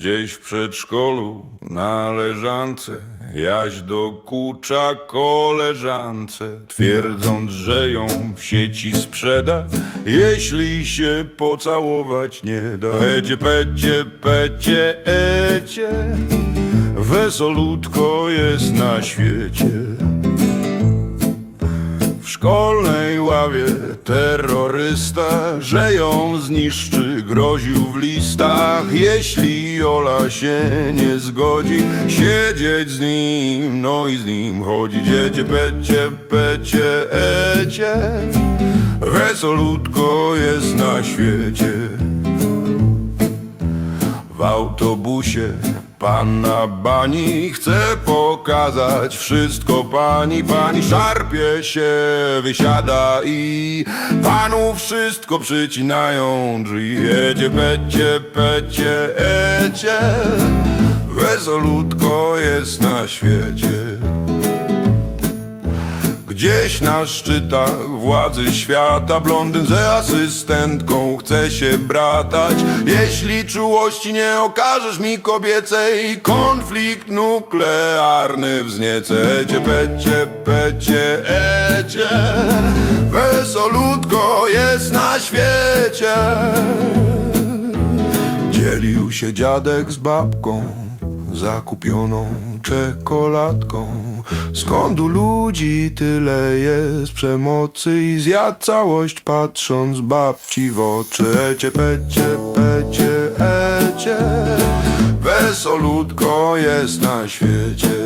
Gdzieś w przedszkolu na leżance Jaś dokucza koleżance Twierdząc, że ją w sieci sprzeda. Jeśli się pocałować nie da. Ecie, pecie, pecie, ecie Wesolutko jest na świecie szkolnej ławie terrorysta, że ją zniszczy, groził w listach. Jeśli Ola się nie zgodzi, siedzieć z nim, no i z nim chodzić. Ecie, pecie, pecie, ecie, wesolutko jest na świecie. W autobusie panna bani chce pokazać wszystko pani. Pani szarpie się, wysiada i panu wszystko przycinają drzwi. Jedzie, pecie, pecie, ecie, wesolutko jest na świecie. Gdzieś na szczytach władzy świata Blondyn ze asystentką chce się bratać. Jeśli czułości nie okażesz mi kobiecej Konflikt nuklearny wzniece Ecie, pecie, pecie, ecie. Wesolutko jest na świecie. Dzielił się dziadek z babką Zakupioną czekoladką. Skąd u ludzi tyle jest przemocy? I zjadł całość patrząc babci w oczy. Ecie, pecie, pecie, ecie. Wesolutko jest na świecie